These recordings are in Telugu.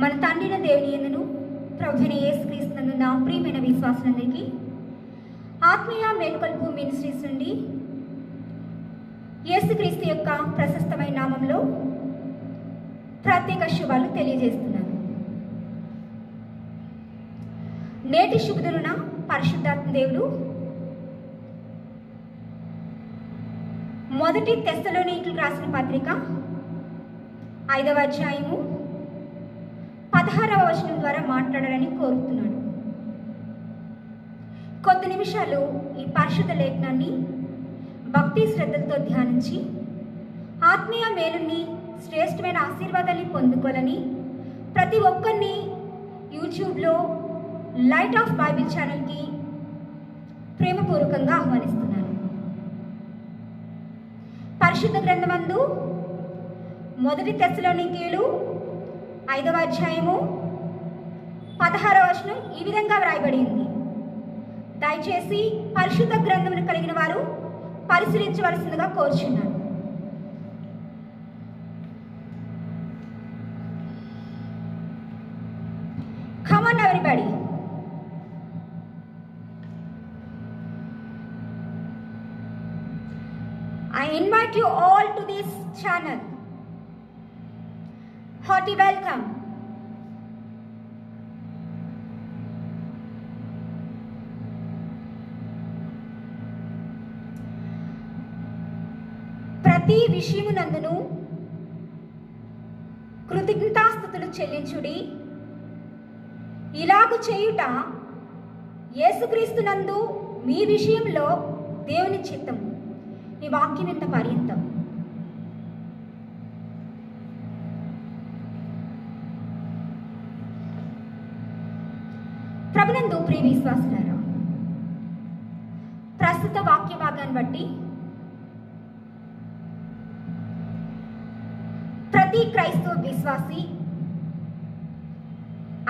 మన తండ్రిన దేవుని ఎందును? ప్రభుని ఏసుక్రీస్తునందు నా ప్రియమైన విశ్వాసులందరికీ ఆత్మీయ మేలుకొల్పు మినిస్ట్రీస్ నుండి ఏసుక్రీస్తు యొక్క ప్రశస్తమైన నామంలో ప్రత్యేక శుభాలు తెలియజేస్తున్నాను. నేటి శుభదులున పరిశుద్ధాత్మ దేవుడు మొదటి తెస్తలోనికి రాసిన పత్రిక ఐదవ అధ్యాయము పదహారవ వచనం ద్వారా మాట్లాడాలని కోరుతున్నాడు. కొద్ది నిమిషాలు ఈ పరిశుద్ధ లేఖనాన్ని భక్తి శ్రద్ధలతో ధ్యానించి ఆత్మీయ మేలుని శ్రేష్టమైన ఆశీర్వాదాన్ని పొందుకోవాలని ప్రతి ఒక్కరిని యూట్యూబ్లో లైట్ ఆఫ్ బైబిల్ ఛానల్కి ప్రేమపూర్వకంగా ఆహ్వానిస్తున్నాను. పరిశుద్ధ గ్రంథమందు మొదటి తెశలోనికీయులు ఐదవ అధ్యాయము పదహారవ వచనం ఈ విధంగా వ్రాయబడి ఉంది దయచేసి పరిశుద్ధ గ్రంథమును కలిగిన వారు పరిశీలించవలసిందిగా కోరుచున్నాను come on everybody everybody. I invite you all to this channel. Hearty welcome. ప్రతి విషయమునందును కృతజ్ఞతాస్థుతులు చెల్లించుడి. ఇలాగు చేయుట యేసుక్రీస్తునందు మీ విషయంలో దేవుని చిత్తం. ఈ వాక్యం ఇంత పర్యంతం. ప్రభునందు ప్రియ విశ్వాసులారా ప్రస్తుత వాక్య భాగాన్ని బట్టి ప్రతి క్రైస్తవ విశ్వాసి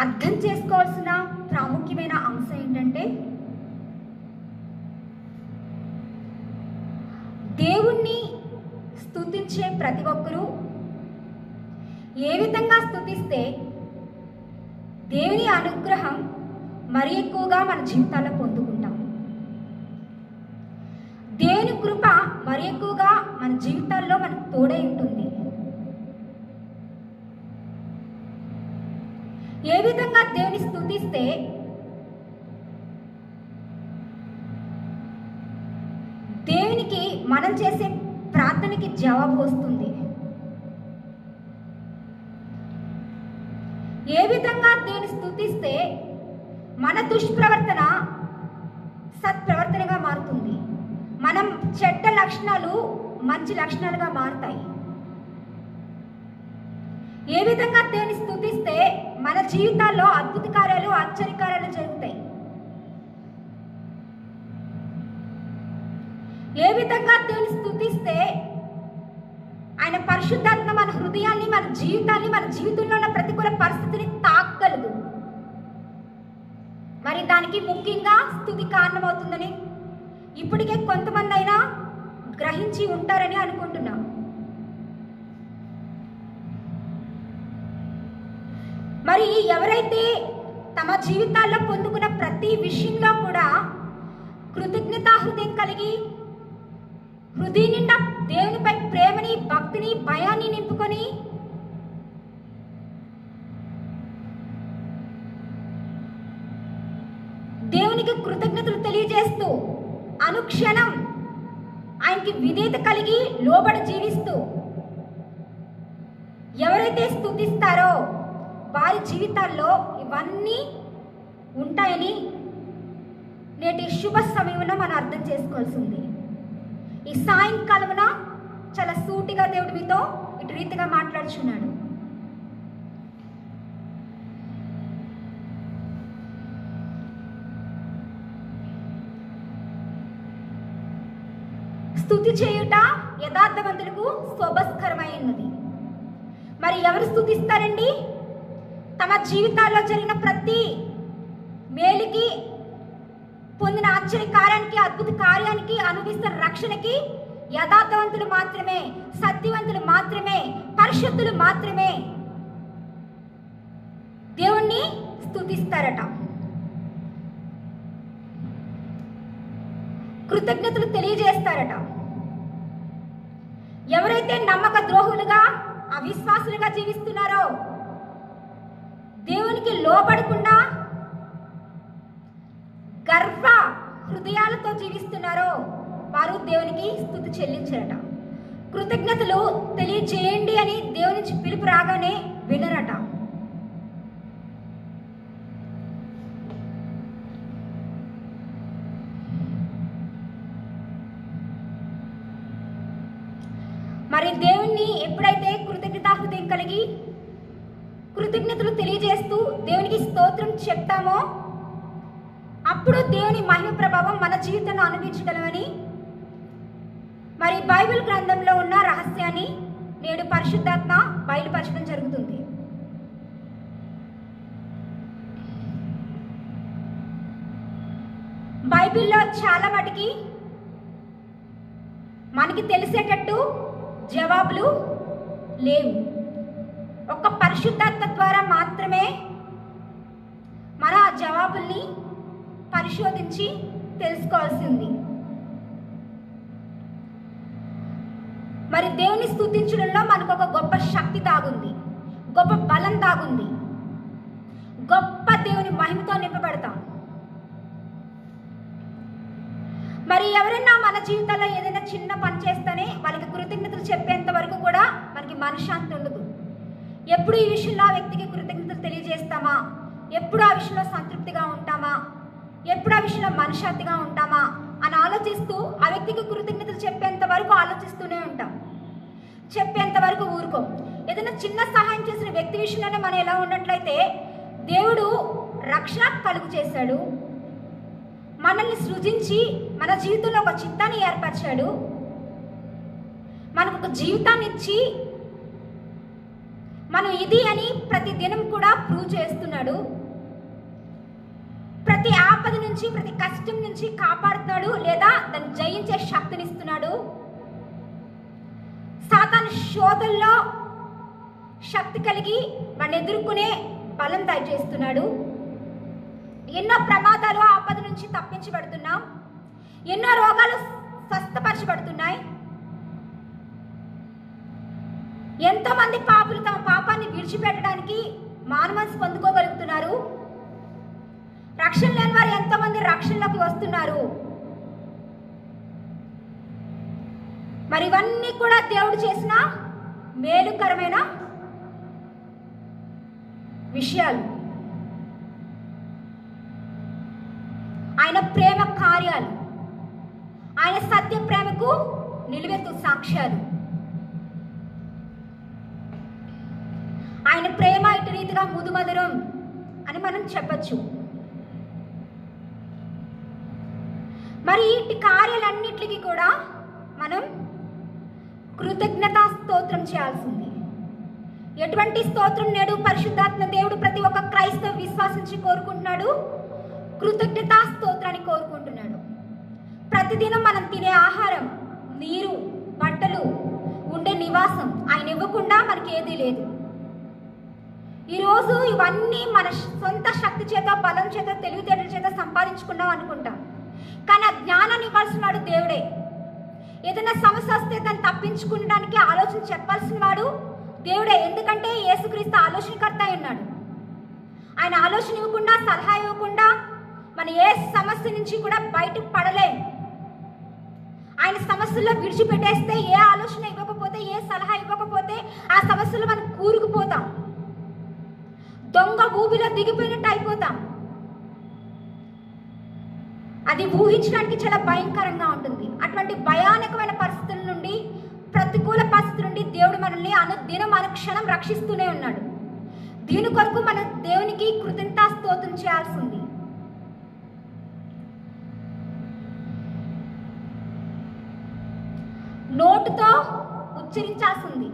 అర్థం చేసుకోవాల్సిన ప్రాముఖ్యమైన అంశం ఏంటంటే దేవుణ్ణి స్తుతించే ప్రతి ఒక్కరూ ఏ విధంగా స్థుతిస్తే దేవుని అనుగ్రహం మరి ఎక్కువగా మన జీవితాల్లో పొందుకుంటాం. దేవుని కృప మరి ఎక్కువగా మన జీవితాల్లో మనకు తోడై ఉంటుంది? ఏ విధంగా దేవుని స్థుతిస్తే దేవునికి మనం చేసే ప్రార్థనకి జవాబు వస్తుంది? ఏ విధంగా దేవుని స్థుతిస్తే మన దుష్ప్రవర్తన సత్ప్రవర్తనగా మారుతుంది. మనం చెడ్డ లక్షణాలు మంచి లక్షణాలుగా మారుతాయి. ఏ విధంగా దేని స్థుతిస్తే మన జీవితాల్లో అద్భుత కార్యాలు ఆశ్చర్యకార్యాలు జరుగుతాయి. ఏ విధంగా దేవుని స్థుతిస్తే ఆయన పరిశుద్ధాత్మ మన హృదయాన్ని మన జీవితాన్ని మన జీవితంలో ఉన్న ప్రతికూల పరిస్థితిని దానికి ముఖ్యంగా స్థుతి కారణమవుతుందని ఇప్పటికే కొంతమంది అయినా గ్రహించి ఉంటారని అనుకుంటున్నాం. మరి ఎవరైతే తమ జీవితాల్లో పొందుకున్న ప్రతి విషయంలో కూడా కృతజ్ఞతా హృదయం కలిగి హృదయ నిండా దేవునిపై ప్రేమని భక్తిని భయాన్ని నింపుకొని దేవునికి కృతజ్ఞతలు తెలియజేస్తూ అనుక్షణం ఆయనకి విధేయత కలిగి లోబడి జీవిస్తూ ఎవరైతే స్థుతిస్తారో వారి జీవితాల్లో ఇవన్నీ ఉంటాయని నేటి శుభ సమయంలో మనం అర్థం చేసుకోవాల్సింది. ఈ సాయంకాలమున చాలా సూటిగా దేవుడు మీతో ఇటు రీతిగా మాట్లాడుచున్నాడు. స్థుతి చేయుట యథార్థవంతులకు శోభస్కరమైనది. మరి ఎవరు స్థుతిస్తారండి? తమ జీవితాల్లో జరిగిన ప్రతి మేలుకి పొందిన ఆశ్చర్య కార్యానికి అద్భుత కార్యానికి అనుభవిస్తున్న రక్షణకి యథార్థవంతులు మాత్రమే సత్యవంతులు మాత్రమే పరిశుద్ధులు మాత్రమే దేవుణ్ణి స్థుతిస్తారట. కృతజ్ఞతలు తెలియజేస్తారట. ఎవరైతే నమ్మక ద్రోహులుగా అవిశ్వాసులుగా జీవిస్తున్నారో దేవునికి లోపడకుండా గర్వ హృదయాలతో జీవిస్తున్నారో వారు దేవునికి స్థుతి చెల్లించరట. కృతజ్ఞతలు తెలియజేయండి అని దేవుని పిలుపు రాగానే వినరట మరి దేవుణ్ణి ఎప్పుడైతే కృతజ్ఞతా హృదయం కలిగి కృతజ్ఞతలు తెలియజేస్తూ దేవునికి స్తోత్రం చెప్తామో? అప్పుడు దేవుని మహిమ ప్రభావం మన జీవితంలో అనుభవించగలమని మరి బైబిల్ గ్రంథంలో ఉన్న రహస్యాన్ని నేడు పరిశుద్ధాత్మ బయలుపరచడం జరుగుతుంది. బైబిల్లో చాలా మటుకి మనకి తెలిసేటట్టు జవాబులు లేవు. పరిశుద్ధాత్మ ద్వారా మాత్రమే మన జవాబుల్ని పరిశోధించి తెలుసుకోవాల్సింది మరి దేవుని స్థుతించడంలో మనకు ఒక గొప్ప శక్తి తాగుంది గొప్ప బలం తాగుంది గొప్ప దేవుని మహిమతో నింపబడతాం. మరి ఎవరైనా మన జీవితంలో ఏదైనా చిన్న పని చేస్తేనే వాళ్ళకి కృతజ్ఞతలు చెప్పేంత వరకు కూడా మనకి మనశ్శాంతి ఉండదు. ఎప్పుడు ఈ విషయంలో ఆ వ్యక్తికి కృతజ్ఞతలు తెలియజేస్తామా? ఎప్పుడు ఆ విషయంలో సంతృప్తిగా ఉంటామా? ఎప్పుడు ఆ విషయంలో మనశ్శాంతిగా ఉంటామా? అని ఆలోచిస్తూ ఆ వ్యక్తికి కృతజ్ఞతలు చెప్పేంత వరకు ఆలోచిస్తూనే ఉంటాం. చెప్పేంత వరకు ఊరుకో. ఏదైనా చిన్న సహాయం చేసిన వ్యక్తి విషయంలోనే మనం ఎలా ఉన్నట్లయితే దేవుడు రక్షణ కలుగు చేశాడు. మనల్ని సృజించి మన జీవితంలో ఒక చిత్తాన్ని ఏర్పరిచాడు. మనకు ఒక జీవితాన్ని ఇచ్చి మనం ఇది అని ప్రతి దినం కూడా ప్రూవ్ చేస్తున్నాడు. ప్రతి ఆపద నుంచి ప్రతి కష్టం నుంచి కాపాడుతున్నాడు లేదా దాన్ని జయించే శక్తినిస్తున్నాడు సాతాను శోధల్లో శక్తి కలిగి వాడిని ఎదుర్కొనే బలం దయచేస్తున్నాడు ఎన్నో ప్రమాదాలు ఆపద నుంచి తప్పించబడుతున్నాం. ఎన్నో రోగాలు స్వస్థపరచబడుతున్నాయి. ఎంతో మంది పాపులు తమ పాపాన్ని విడిచిపెట్టడానికి మానవన్స్ పొందుకోగలుగుతున్నారు. రక్షణ లేని వారు ఎంతో మంది రక్షణలోకి వస్తున్నారు. మరి ఇవన్నీ కూడా దేవుడు చేసిన మేలుకరమైన విషయాలు. ఆయన ప్రేమ కార్యాలు. ఆయన సత్య ప్రేమకు నిలువెత్తు సాక్ష్యాలు. ఆయన ప్రేమ ఇటు రీతిగా ముదుమధురం అని మనం చెప్పచ్చు. మరి ఇటు కార్యాలన్నిటికీ కూడా మనం కృతజ్ఞతా స్తోత్రం చేయాల్సింది. ఎటువంటి స్తోత్రం నేడు పరిశుద్ధాత్మ దేవుడు ప్రతి ఒక్క క్రైస్తవ విశ్వాసించి కోరుకుంటున్నాడు? కృతజ్ఞతా స్తోత్రాన్ని కోరుకుంటున్నాడు. ప్రతిదినం మనం తినే ఆహారం నీరు బట్టలు ఉండే నివాసం ఆయన ఇవ్వకుండా మనకి ఏదీ లేదు. ఈరోజు ఇవన్నీ మన సొంత శక్తి చేత బలం చేత తెలివితేటల చేత సంపాదించుకున్నాం అనుకుంటాం. కానీ ఆ జ్ఞానాన్ని ఇవ్వాల్సినవాడు దేవుడే. ఏదైనా సమస్య వస్తే దాన్ని తప్పించుకోవడానికి ఆలోచన చెప్పాల్సిన వాడు దేవుడే. ఎందుకంటే యేసుక్రీస్తు ఆలోచనకర్త ఉన్నాడు. ఆయన ఆలోచన ఇవ్వకుండా సలహా ఇవ్వకుండా మన ఏ సమస్య నుంచి కూడా బయటకు పడలేం. ఆయన సమస్యల్లో విడిచిపెట్టేస్తే ఏ ఆలోచన ఇవ్వకపోతే ఏ సలహా ఇవ్వకపోతే ఆ సమస్యలో మనం కూరుకుపోతాం. దొంగ ఊబిలో దిగిపోయినట్టు అయిపోతాం. అది ఊహించడానికి చాలా భయంకరంగా ఉంటుంది. అటువంటి భయానకమైన పరిస్థితుల నుండి ప్రతికూల పరిస్థితుల నుండి దేవుడు మనల్ని అనుదినం అనుక్షణం రక్షిస్తూనే ఉన్నాడు. దీని కొరకు మన దేవునికి కృతజ్ఞతా స్తోత్రం చేయాల్సింది. నోటుతో ఉచ్చరించాల్సింది.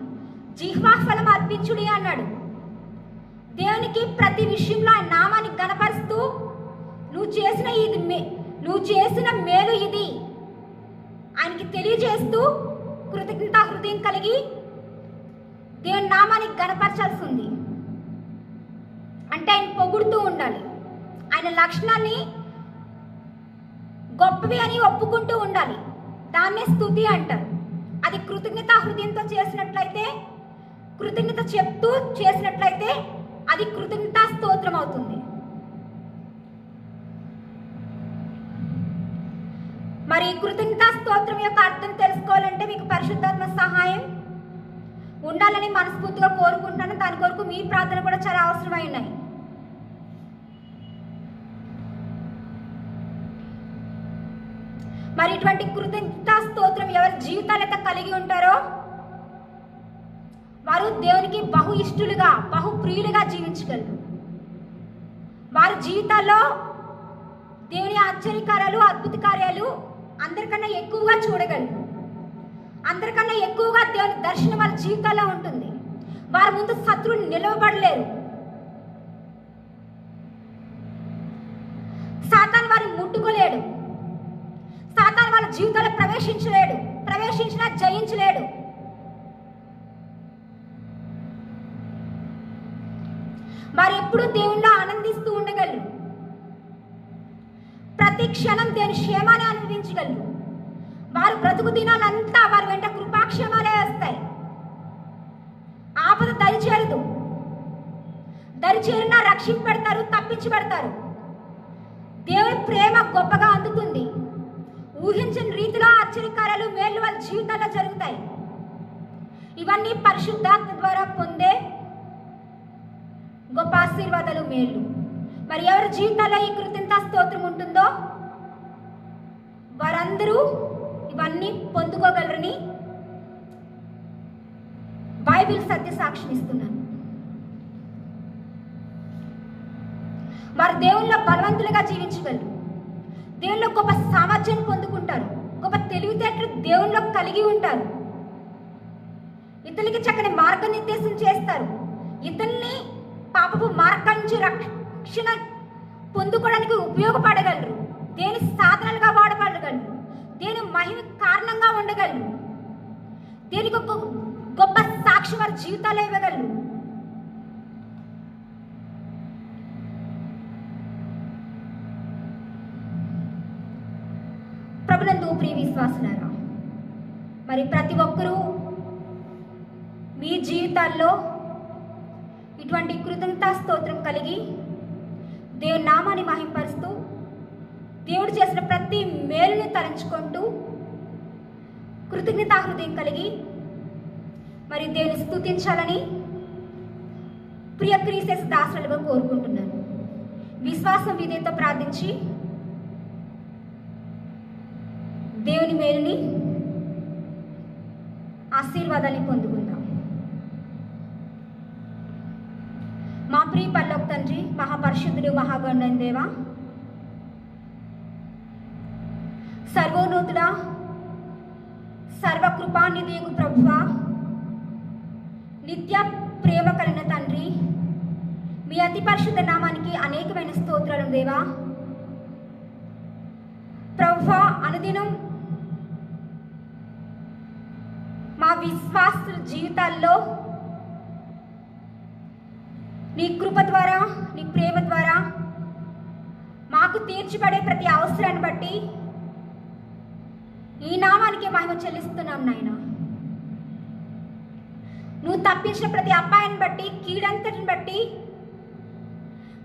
జిహ్వాఫలం అర్పించుడి అన్నాడు. దేవునికి ప్రతి విషయంలో ఆయన నామాన్ని గనపరుస్తూ నువ్వు చేసిన ఇది మే- నువ్వు చేసిన మేలు ఇది. ఆయనకి తెలియజేస్తూ కృతజ్ఞత హృదయం కలిగి దేవుని నామాన్ని గనపరచాల్సి ఉంది అంటే ఆయన పొగుడుతూ ఉండాలి. ఆయన లక్షణాన్ని గొప్పవి అని ఒప్పుకుంటూ ఉండాలి. దాన్నే స్థుతి అంటారు. అది కృతజ్ఞత హృదయంతో చేసినట్లయితే కృతజ్ఞత చెప్తూ చేసినట్లయితే అది కృతజ్ఞత స్తోత్రం అవుతుంది. మరి కృతజ్ఞత స్తోత్రం యొక్క అర్థం తెలుసుకోవాలంటే మీకు పరిశుద్ధాత్మ సహాయం ఉండాలని మనస్ఫూర్తిగా కోరుకుంటున్నాను. దాని కొరకు మీ ప్రార్థన కూడా చాలా అవసరమై ఉన్నాయి. మరి ఇటువంటి కృతజ్ఞత స్తోత్రం ఎవరి జీవితాలైతే కలిగి ఉంటారో వారు దేవునికి బహు ఇష్టలుగా బహు ప్రియులుగా జీవించగలరు. వారి జీవితాల్లో దేవుని ఆశ్చర్యకార్యాలు అద్భుత కార్యాలు అందరికన్నా ఎక్కువగా చూడగలరు. అందరికన్నా ఎక్కువగా దేవుని దర్శనం వాళ్ళ జీవితాల్లో ఉంటుంది. వారి ముందు శత్రువుని నిలవబడలేరు. సాతాన్ వారిని ముట్టుకోలేడు. సాతాన్ వాళ్ళ జీవితాల్లో ప్రవేశించలేడు. ప్రవేశించినా జయించలేడు. వారు ఎప్పుడూ దేవుణ్ణి ఆనందిస్తూ ఉండగలరు ప్రతి క్షణం దేని క్షేమాన్ని అనుభవించగలరు వారు బ్రతుకు దినాలంతా వారి వెంట కృపాక్షేమాలే వస్తాయి. ఆపద దరిచేరదు. దరిచేరినా రక్షింపబడతారు తప్పించబడతారు. దేవుని ప్రేమ గొప్పగా అందుతుంది. ఊహించిన రీతిలో ఆశ్చర్యకార్యాలు మేలు వాళ్ళ జీవితాల్లో జరుగుతాయి. ఇవన్నీ పరిశుద్ధాత్మ ద్వారా పొందే గొప్ప ఆశీర్వాదాలు మేలు. మరి ఎవరి జీవితాల్లో ఈ కృతజ్ఞత స్తోత్రం ఉంటుందో? వారందరూ ఇవన్నీ పొందుకోగలరని బైబిల్ సత్య సాక్షినిస్తున్నాను వారు దేవుళ్ళ బలవంతులుగా జీవించగలరు. దేవుళ్ళ గొప్ప సామర్థ్యాన్ని పొందుకుంటారు. గొప్ప తెలివితేటలు దేవుళ్ళలో కలిగి ఉంటారు. ఇతరులకి చక్కని మార్గనిర్దేశం చేస్తారు. ఇతన్ని పాపపు మార్గం నుంచి రక్షణ పొందుకోవడానికి ఉపయోగపడగలరు. దేని సాధనలుగా వాడబడగలరు. దేని మహిమ కారణంగా ఉండగలరు. దేనికి ఒక గొప్ప సాక్షి వారి జీవితాలు ఇవ్వగలరు. ప్రభునందు ప్రియ విశ్వాసులారా మరి ప్రతి ఒక్కరూ మీ జీవితాల్లో ఇటువంటి కృతజ్ఞతా స్తోత్రం కలిగి దేవుని నామాన్ని మహింపరుస్తూ దేవుడు చేసిన ప్రతి మేలుని తలంచుకుంటూ కృతజ్ఞతా హృదయం కలిగి మరి దేవుని స్తుతించాలని ప్రియ క్రీసేస దాసరాలుగా కోరుకుంటున్నాను. విశ్వాసం విధేయత ప్రార్థించి దేవుని మేలుని ఆశీర్వాదాన్ని పొందుకుందాం మా ప్రియ పల్లొక తండ్రి మహాపరిశుద్ధుడు మహాగండం దేవా. సర్వోన్నతుడా సర్వకృపానిధికు ప్రభువ. నిత్య ప్రేమ కలిగిన తండ్రి మీ అతి పరిశుద్ధ నామానికి అనేకమైన స్తోత్రాలు దేవా. ప్రభువ అనుదినం మా విశ్వాస జీవితాల్లో నీ కృప ద్వారా నీ ప్రేమ ద్వారా మాకు తీర్చిపడే ప్రతి అవసరాన్ని బట్టి ఈ నామానికి మహిమ చెల్లిస్తున్నాం నాయన. నువ్వు తప్పించిన ప్రతి అపాయాన్ని బట్టి కీడంతటిని బట్టి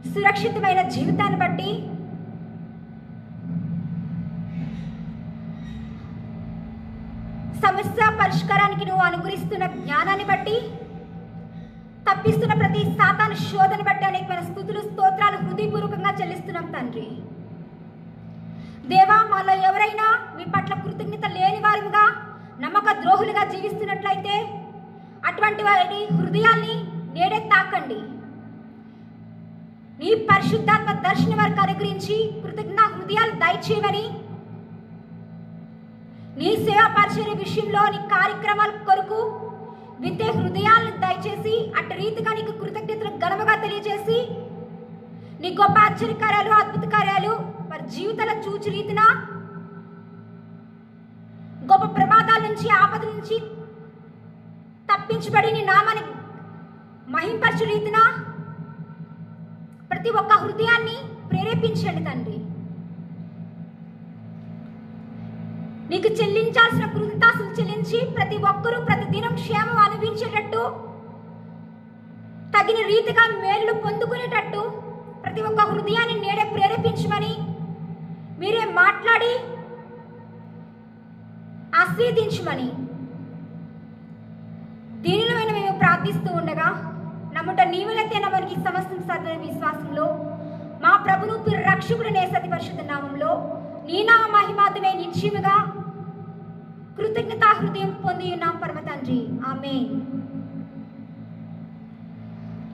సురక్షితమైన జీవితాన్ని బట్టి సమస్య పరిష్కారానికి నువ్వు అనుగ్రహిస్తున్న జ్ఞానాన్ని బట్టి తప్పిస్తున్న ప్రతి సాతాను శోధన బట్టి అనేకమైన స్థుతులు స్తోత్రాలు హృదయపూర్వకంగా చెల్లిస్తున్నాం తండ్రి. దేవా మాలో ఎవరైనా మీ పట్ల కృతజ్ఞత లేని వారుగా నమ్మక ద్రోహులుగా జీవిస్తున్నట్లయితే అటువంటి వారి హృదయాల్ని నేడే తాకండి. నీ పరిశుద్ధాత్మ దర్శన వారికి అనుగ్రహించి కృతజ్ఞ హృదయాలు దయచేయమని నీ సేవా పరిచయ విషయంలో నీ కార్యక్రమాల కొరకు విత్తే హృదయాలను దయచేసి అటు రీతిగా నీకు కృతజ్ఞతలు గర్వగా తెలియజేసి నీ గొప్ప ఆశ్చర్యకార్యాలు అద్భుత కార్యాలు వారి జీవితాల చూచి రీతిన గొప్ప ప్రమాదాల నుంచి ఆపద నుంచి తప్పించబడి నీ నామాన్ని మహింపరచు రీతిన ప్రతి ఒక్క హృదయాన్ని ప్రేరేపించండి తండ్రి. నీకు చెల్లించాల్సిన కృతాసులు చెల్లించి ప్రతి ఒక్కరూ ప్రతి దినం క్షేమం అనుభవించేటట్టు తగిన రీతిగా మేలు పొందుకునేటట్టు ప్రతి ఒక్క హృదయాన్ని నేడే ప్రేరేపించమని మీరే మాట్లాడి ఆస్వాదించమని దీనిలో మేము ప్రార్థిస్తూ ఉండగా నమ్ముట నీవులైతే మనకి సమస్తం సాధన విశ్వాసంలో మా ప్రభును పిరు రక్షకుడు నేసతి పరిశుద్ధ నామంలో నీనా మహిమాతమే నిత్యముగా కృతజ్ఞతా హృదయం పొంది ఉన్నాం పరమ తండ్రి. ఆమె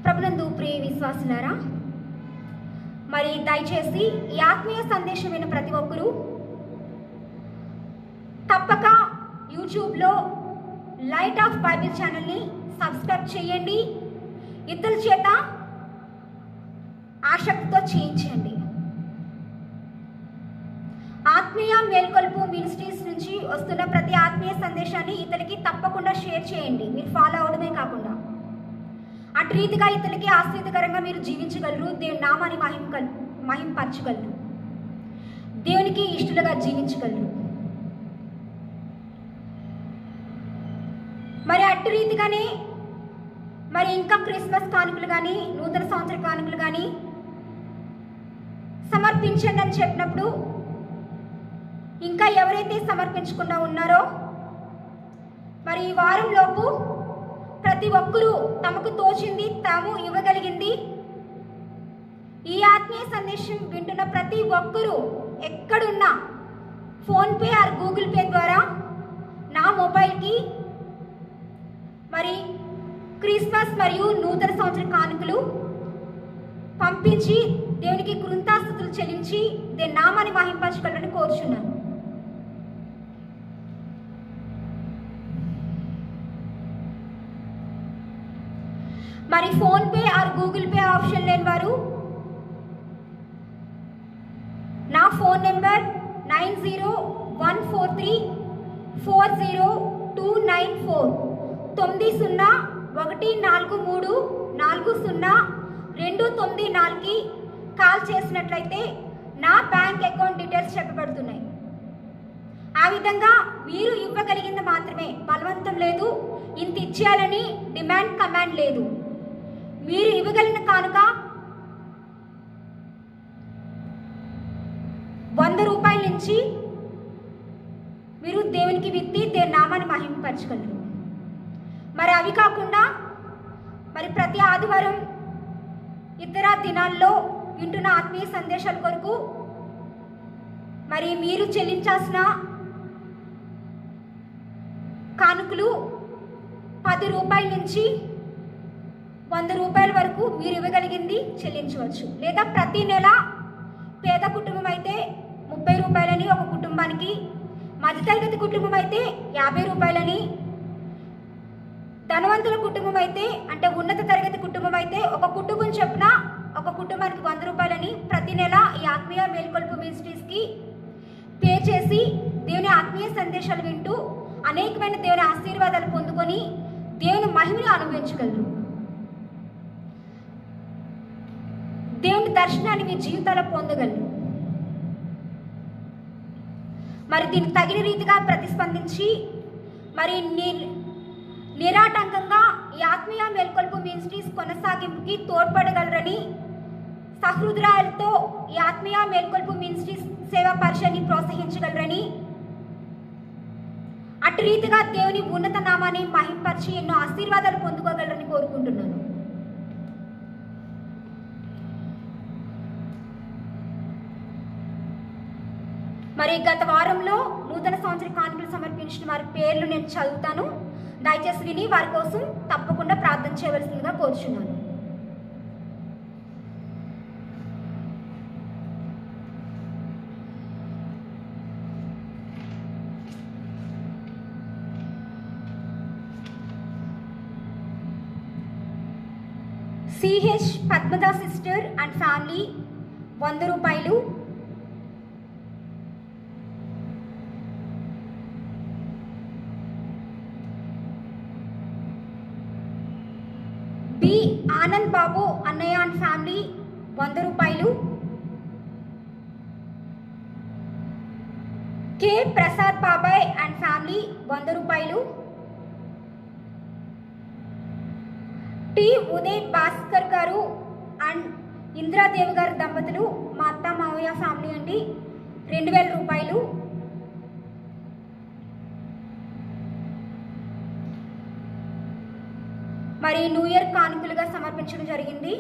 ప్రభునందు ప్రియ విశ్వాసులారా మరి దయచేసి ఈ ఆత్మీయ సందేశం విన్న ప్రతి ఒక్కరూ తప్పక యూట్యూబ్లో లైట్ ఆఫ్ బైబిల్ ఛానల్ని సబ్స్క్రైబ్ చేయండి. ఇతరుల చేత ఆసక్తితో చేయించండి. ఆత్మీయ మేల్కొల్పు మినిస్ట్రీస్ నుంచి వస్తున్న ప్రతి ఆత్మీయ సందేశాన్ని ఇతనికి తప్పకుండా షేర్ చేయండి. మీరు ఫాలో అవడమే కాకుండా. అటు రీతిగా ఇతనికి ఆశ్చర్యకరంగా మీరు జీవించగలరు. దేవుని నామాన్ని మహిమ మహింపరచగలరు. దేవునికి ఇష్టలుగా జీవించగలరు. మరి అటు రీతిగానే మరి ఇంకా క్రిస్మస్ కానుకలు కానీ నూతన సంవత్సర కానుకలు కానీ సమర్పించండి అని చెప్పినప్పుడు ఇంకా ఎవరైతే సమర్పించకుండా ఉన్నారో మరి ఈ వారంలోపు ప్రతి ఒక్కరూ తమకు తోచింది తాము ఇవ్వగలిగింది. ఈ ఆత్మీయ సందేశం వింటున్న ప్రతి ఒక్కరూ ఎక్కడున్నా ఫోన్పే ఆర్ గూగుల్ పే ద్వారా నా మొబైల్కి మరి క్రిస్మస్ మరియు నూతన సంవత్సర కానుకలు పంపించి దేవునికి కృంతాస్థుతులు చెల్లించి దే నామాన్ని మహింపరచుకోవాలని కోరుచున్నాను. మరి PhonePe or Google Pay option లేని వారు? నా phone number nine zero one four three four zero two nine four. తొమ్మిది సున్నా ఒకటి నాలుగు మూడు నాలుగు సున్నా రెండు తొమ్మిది నాలుగుకి కాల్ చేసినట్లయితే నా బ్యాంక్ అకౌంట్ డీటెయిల్స్ చెప్పబడుతున్నాయి. ఆ విధంగా మీరు ఇవ్వగలిగింది మాత్రమే. బలవంతం లేదు. ఇంత ఇచ్చేయాలని డిమాండ్ కమాండ్ లేదు. మీరు ఇవ్వగలిగిన కానుక? వంద రూపాయల నుంచి మీరు దేవునికి విత్తి దేని నామాన్ని మహింపరచగలరు. మరి అవి కాకుండా మరి ప్రతి ఆదివారం ఇతర దినాల్లో వింటున్న ఆత్మీయ సందేశాల కొరకు మరి మీరు చెల్లించాల్సిన కానుకలు పది రూపాయల నుంచి వంద రూపాయల వరకు మీరు ఇవ్వగలిగింది చెల్లించవచ్చు. లేదా ప్రతి నెల పేద కుటుంబం అయితే ముప్పై రూపాయలని ఒక కుటుంబానికి మధ్యతరగతి కుటుంబం అయితే యాభై రూపాయలని ధనవంతుల కుటుంబం అయితే అంటే ఉన్నత తరగతి కుటుంబం అయితే ఒక కుటుంబం చొప్పున ఒక కుటుంబానికి వంద రూపాయలని ప్రతి నెల ఈ ఆత్మీయ మేల్కొల్పు మినిస్ట్రీస్కి పే చేసి దేవుని ఆత్మీయ సందేశాలు వింటూ అనేకమైన దేవుని ఆశీర్వాదాలు పొందుకొని దేవుని మహిమను అనుభవించగలరు. దేవుని దర్శనాన్ని మీ జీవితాల్లో పొందగలరు మరి దీనికి తగిన రీతిగా ప్రతిస్పందించి మరి నిరాటంకంగా ఈ ఆత్మీయ మేల్కొల్పు మినిస్ట్రీస్ కొనసాగింపుకి తోడ్పడగలరని సహృదయాలతో ఈ ఆత్మీయ మేల్కొల్పు మినిస్ట్రీస్ సేవా పరిషత్ని ప్రోత్సహించగలరని అటు రీతిగా దేవుని ఉన్నత నామాన్ని మహింపరిచి ఎన్నో ఆశీర్వాదాలు పొందుకోగలరని కోరుకుంటున్నాను. మరి గత వారంలో నూతన సంవత్సర కానుకలు సమర్పించిన వారి పేర్లు నేను చదువుతాను. దయచేసి విని వారి కోసం తప్పకుండా ప్రార్థన చేయవలసిందిగా కోరుచున్నాను. సిహెచ్ పద్మదా సిస్టర్ అండ్ ఫ్యామిలీ వంద రూపాయలు ఆనంద్ బాబు అన్నయ్య అండ్ ఫ్యామిలీ వంద రూపాయలు. కె. ప్రసాద్ బాబాయ్ అండ్ ఫ్యామిలీ వంద రూపాయలు. టి. ఉదయ్ భాస్కర్ గారు అండ్ ఇందిరాదేవి గారు దంపతులు మా అత్త మావయ్య ఫ్యామిలీ అండి. రెండు వేల రూపాయలు. మరి న్యూ ఇయర్ కానుకలుగా సమర్పించడం జరిగింది.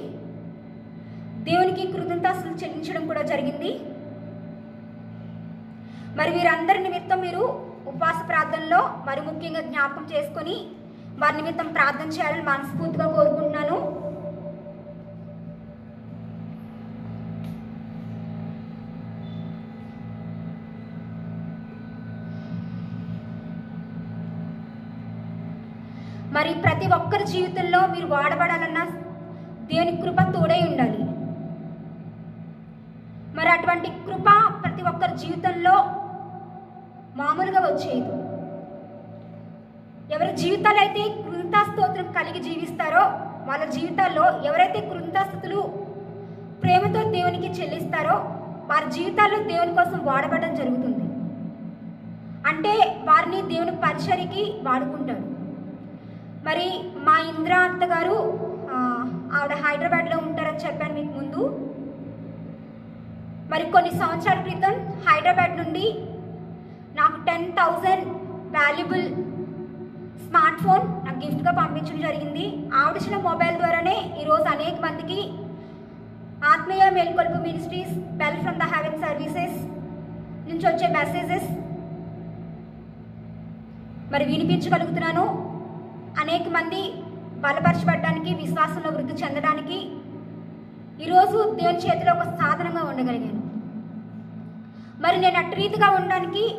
దేవునికి కృతజ్ఞతలు చెల్లించడం కూడా జరిగింది. మరి వీరందరి నిమిత్తం మీరు ఉపవాస ప్రార్థనలో మరి ముఖ్యంగా జ్ఞాపకం చేసుకొని వారి నిమిత్తం ప్రార్థన చేయాలని మనస్ఫూర్తిగా కోరుకుంటున్నాను. మరి ప్రతి ఒక్కరి జీవితంలో మీరు వాడబడాలన్న దేవుని కృప తోడై ఉండాలి. మరి అటువంటి కృప ప్రతి ఒక్కరి జీవితంలో మామూలుగా వచ్చేది ఎవరి జీవితాలు అయితే కృంతాస్తోత్రం కలిగి జీవిస్తారో వాళ్ళ జీవితాల్లో ఎవరైతే కృంతాస్థుతులు ప్రేమతో దేవునికి చెల్లిస్తారో వారి జీవితాల్లో దేవుని కోసం వాడబడడం జరుగుతుంది. అంటే వారిని దేవుని పరిచరికి వాడుకుంటాడు మరి మా ఇంద్ర అత్త గారు ఆవిడ హైదరాబాద్లో ఉంటారని చెప్పాను మీకు ముందు. మరి కొన్ని సంవత్సరాల క్రితం హైదరాబాద్ నుండి నాకు ten thousand valuable smart phone నాకు గిఫ్ట్గా పంపించడం జరిగింది. ఆవిడిచిన మొబైల్ ద్వారానే ఈరోజు అనేక మందికి ఆత్మీయ మేల్కొల్పు ministries bell from the heaven services నుంచి వచ్చే మెసేజెస్. మరి వినిపించగలుగుతున్నాను. అనేక మంది బలపరచబడడానికి విశ్వాసంలో వృద్ధి చెందడానికి ఈరోజు దేవుని చేతిలో ఒక సాధనంగా ఉండగలిగాను. మరి నేను అటు రీతిగా ఉండడానికి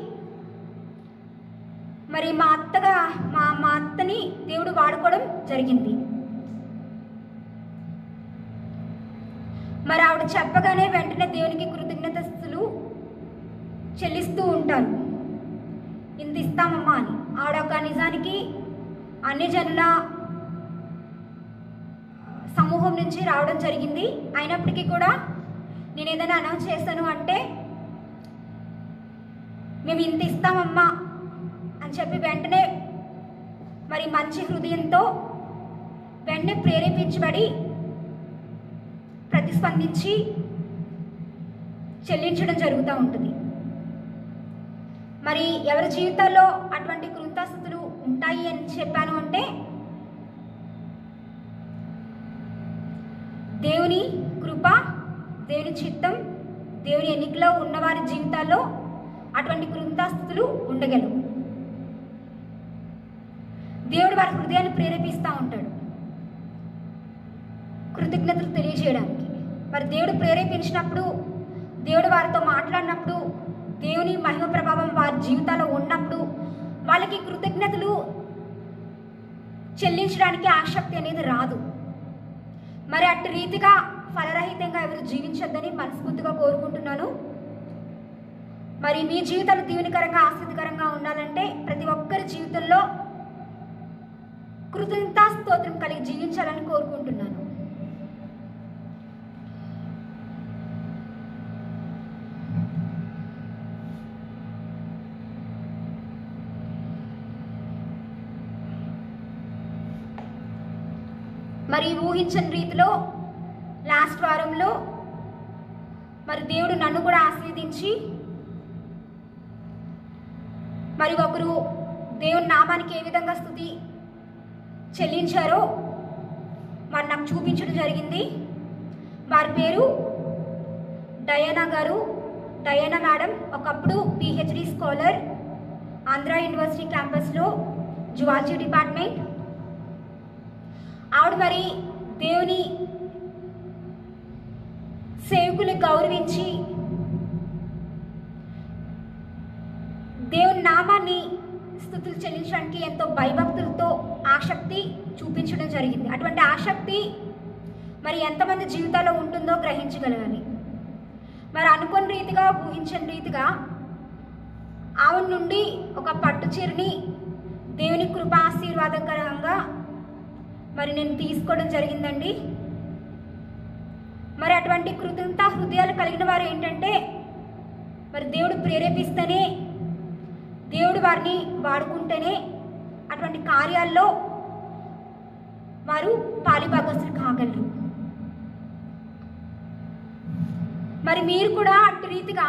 మరి మా అత్తగా మా మా అత్తని దేవుడు వాడుకోవడం జరిగింది. మరి ఆవిడ చెప్పగానే వెంటనే దేవునికి కృతజ్ఞతస్తులు చెల్లిస్తూ ఉంటాను. ఇంత ఇస్తామమ్మా అని. ఆవిడ ఒక నిజానికి అన్ని జనుల సమూహం నుంచి రావడం జరిగింది. అయినప్పటికీ కూడా నేను ఏదైనా అనౌన్స్ చేస్తాను అంటే మేము ఇంత ఇస్తామమ్మా అని చెప్పి వెంటనే మరి మంచి హృదయంతో వెంటనే ప్రేరేపించబడి ప్రతిస్పందించి చెల్లించడం జరుగుతూ ఉంటుంది. మరి ఎవరి జీవితాల్లో అటువంటి కృత ఉంటాయి అని చెప్పాను అంటే దేవుని కృప దేవుని చిత్తం దేవుని ఎన్నికలో ఉన్నవారి జీవితాల్లో అటువంటి కృతాస్థుతులు ఉండగలవు. దేవుడు వారి హృదయాన్ని ప్రేరేపిస్తూ ఉంటాడు. కృతజ్ఞతలు తెలియజేయడానికి. మరి దేవుడు ప్రేరేపించినప్పుడు దేవుడు వారితో మాట్లాడినప్పుడు దేవుని మహిమ ప్రభావం వారి జీవితాల్లో ఉన్నప్పుడు వాళ్ళకి కృతజ్ఞతలు చెల్లించడానికి ఆసక్తి అనేది రాదు. మరి అట్టి రీతిగా ఫలరహితంగా ఎవరు జీవించొద్దని మనస్ఫూర్తిగా కోరుకుంటున్నాను. మరి మీ జీవితాలు దీవెనకరంగా ఆసక్తికరంగా ఉండాలంటే ప్రతి ఒక్కరి జీవితంలో కృతజ్ఞతా స్తోత్రం కలిగి జీవించాలని కోరుకుంటున్నాను. మరి ఊహించని రీతిలో లాస్ట్ వారంలో మరి దేవుడు నన్ను కూడా ఆశీర్వదించి మరి ఒకరు దేవుని నామానికి ఏ విధంగా స్థుతి చెల్లించారో మరి నాకు చూపించడం జరిగింది. వారి పేరు డయానా గారు. డయానా మేడం ఒకప్పుడు పిహెచ్డి స్కాలర్ ఆంధ్ర యూనివర్సిటీ క్యాంపస్లో జువాలజీ డిపార్ట్మెంట్ ఆవిడ మరి దేవుని సేవకుని గౌరవించి దేవుని నామాన్ని స్థుతులు చెల్లించడానికి ఎంతో భయభక్తులతో ఆసక్తి చూపించడం జరిగింది. అటువంటి ఆసక్తి మరి ఎంతమంది జీవితాల్లో ఉంటుందో గ్రహించగలగాలి. మరి అనుకోని రీతిగా ఊహించని రీతిగా ఆవిడ నుండి ఒక పట్టు చీరని దేవుని కృప ఆశీర్వాదకరంగా మరి నేను తీసుకోవడం జరిగిందండి. మరి అటువంటి కృతజ్ఞత హృదయాలు కలిగిన వారు ఏంటంటే మరి దేవుడు ప్రేరేపిస్తేనే దేవుడు వారిని వాడుకుంటేనే అటువంటి కార్యాల్లో వారు పాలిభాగస్తులు కాగలరు. మరి మీరు కూడా అటు రీతిగా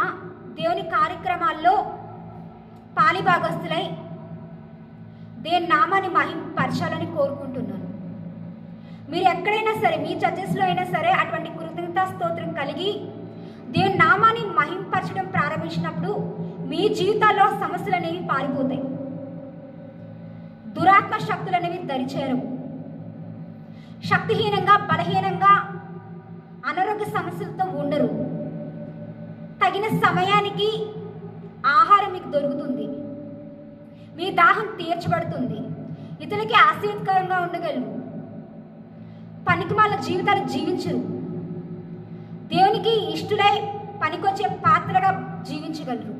దేవుని కార్యక్రమాల్లో పాలిభాగస్తులై దేని నామాన్ని మహింపరచాలని కోరుకుంటున్నాను. మీరు ఎక్కడైనా సరే మీ చర్చెస్లో అయినా సరే అటువంటి కృతజ్ఞతా స్తోత్రం కలిగి దేవుని నామాన్ని మహింపరచడం ప్రారంభించినప్పుడు మీ జీవితాల్లో సమస్యలు అనేవి పారిపోతాయి. దురాత్మ శక్తులు అనేవి దరిచేరవు. శక్తిహీనంగా బలహీనంగా అనారోగ్య సమస్యలతో ఉండరు. తగిన సమయానికి ఆహారం మీకు దొరుకుతుంది. మీ దాహం తీర్చబడుతుంది. ఇతరులకి ఆశీర్వదకరంగా ఉండగలరు. పనికిమాల జీవితాలు జీవించరు. దేవునికి ఇష్టలై పనికొచ్చే పాత్రగా జీవించగలరు.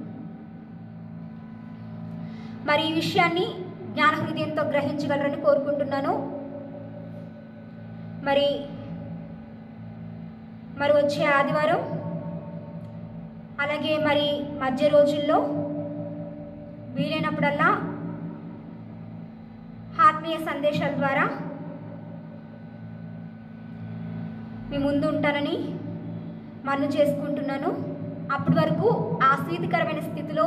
మరి ఈ విషయాన్ని జ్ఞాన హృదయంతో గ్రహించగలరని కోరుకుంటున్నాను. మరి మరి వచ్చే ఆదివారం అలాగే మరి మధ్య రోజుల్లో వీలైనప్పుడల్లా ఆత్మీయ సందేశాల ద్వారా మీ ముందు ఉంటానని మన్ను చేసుకుంటున్నాను. అప్పటి వరకు ఆశ్రీతికరమైన స్థితిలో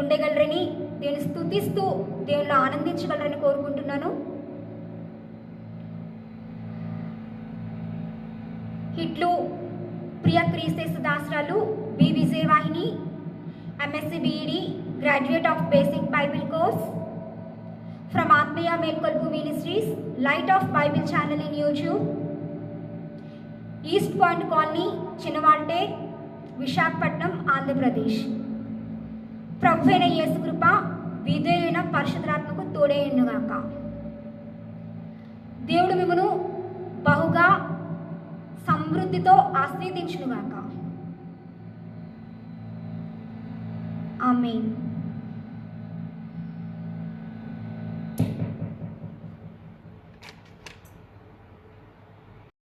ఉండగలరని దేవుని స్థుతిస్తూ దేవుళ్ళు ఆనందించగలరని కోరుకుంటున్నాను. హిట్లు ప్రియ క్రీస్తేసు దాసరాలు B. Vijayavahini MSc BEd graduate of basic Bible course from ఆత్మీయ మేల్కొల్పు ministries light of Bible channel in YouTube east point colony చినవాంటే Visakhapatnam Andhra Pradesh. ప్రభు అయిన యేసుకృప విధేయున పరిశుద్ధాత్మకు తోడేయునుగాక దేవుడు మిమ్మను బహుగా సమృద్ధితో ఆశ్రయించునుగాక ఆమె